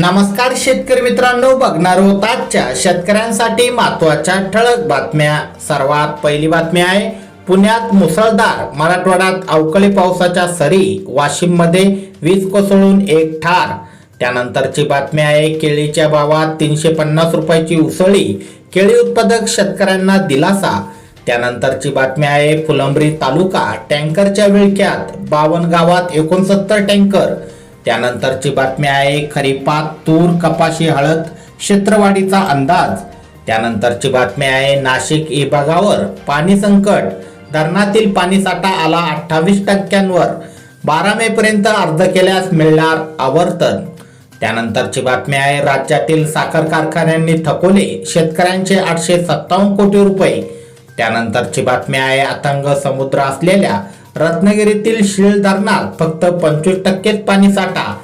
नमस्कार शेतकरी मित्रांनो बघणार होत आजच्या शेतकऱ्यांसाठी महत्त्वाच्या ठळक बातम्या. सर्वात पहिली बातमी आहे पुण्यात मुसळधार मराठवाड्यात अवकाळी पावसाच्या सरी वाशिममध्ये वीज कोसळून एक ठार. त्यानंतरची बातमी आहे केळीच्या भावात तीनशे पन्नास रुपयाची उसळी केळी उत्पादक शेतकऱ्यांना दिलासा. त्यानंतरची बातमी आहे फुलंब्री तालुका टँकरच्या विळक्यात बावन गावात एकोणसत्तर टँकर. त्यानंतरची बातमी आहे खरीपात तूर कपाशी हळद क्षेत्रवाढीचा अंदाज. त्यानंतरची बातमी आहे नाशिक विभागावर पाणी संकट. धरणातील पाणीसाठा आला अठ्ठावीस टक्क्यांवर. बारा मे पर्यंत अर्ज केल्यास मिळणार आवर्तन. त्यानंतरची बातमी आहे राज्यातील साखर कारखान्यांनी थकवले शेतकऱ्यांचे आठशे सत्तावन्न कोटी रुपये. त्यानंतरची बातमी आहे अथंग समुद्र असलेल्या रत्नागिरीतील शीळ धरणात फक्त पंचवीस टक्केच पाणी साठा.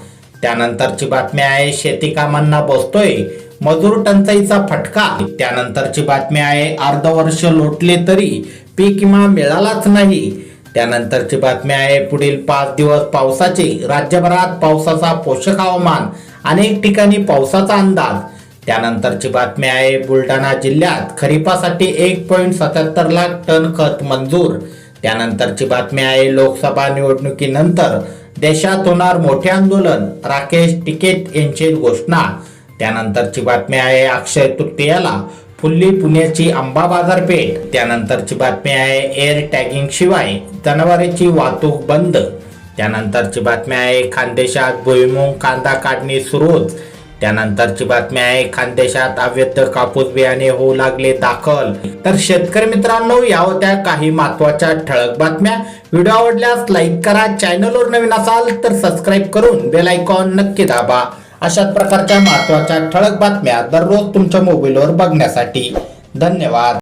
त्यानंतरची बातमी आहे शेती कामांना बसतोय मजूर टंचाईचा फटका. त्यानंतरची बातमी आहे अर्ध वर्ष लोटले तरी पीक विमा मिळालाच नाही. त्यानंतरची बातमी आहे पुढील पाच दिवस पावसाचे राज्यभरात पावसाचा पोषक हवामान अनेक ठिकाणी पावसाचा अंदाज. त्यानंतरची बातमी आहे बुलढाणा जिल्ह्यात खरीपासाठी एक पॉईंट सत्याहत्तर लाख टन खत मंजूर. त्यानंतरची बातमी आहे लोकसभा निवडणुकीनंतर देशात होणार मोठे आंदोलन राकेश टिकेत यांची घोषणा. त्यानंतरची बातमी आहे अक्षय तृतीयाला फुल्ली पुण्याची आंबा बाजारपेठ. त्यानंतरची बातमी आहे एअर टॅगिंग शिवाय जनावरांची वाहतूक बंद. त्यानंतरची बातमी आहे खानदेशात भुईमुंग कांदा काढणी सुरूच. त्यानंतरची बातमी आहे खानदेशात अवैध कापूस बियाणे होऊ लागले दाखल. तर शेतकरी मित्रांनो या होत्या काही महत्त्वाच्या ठळक बातम्या. व्हिडिओ आवडल्यास लाईक करा चॅनलवर नवीन असाल तर सबस्क्राईब करून बेल आयकॉन नक्की दाबा. अशाच प्रकारच्या महत्त्वाच्या ठळक बातम्या दररोज तुमच्या मोबाईलवर बघण्यासाठी. धन्यवाद.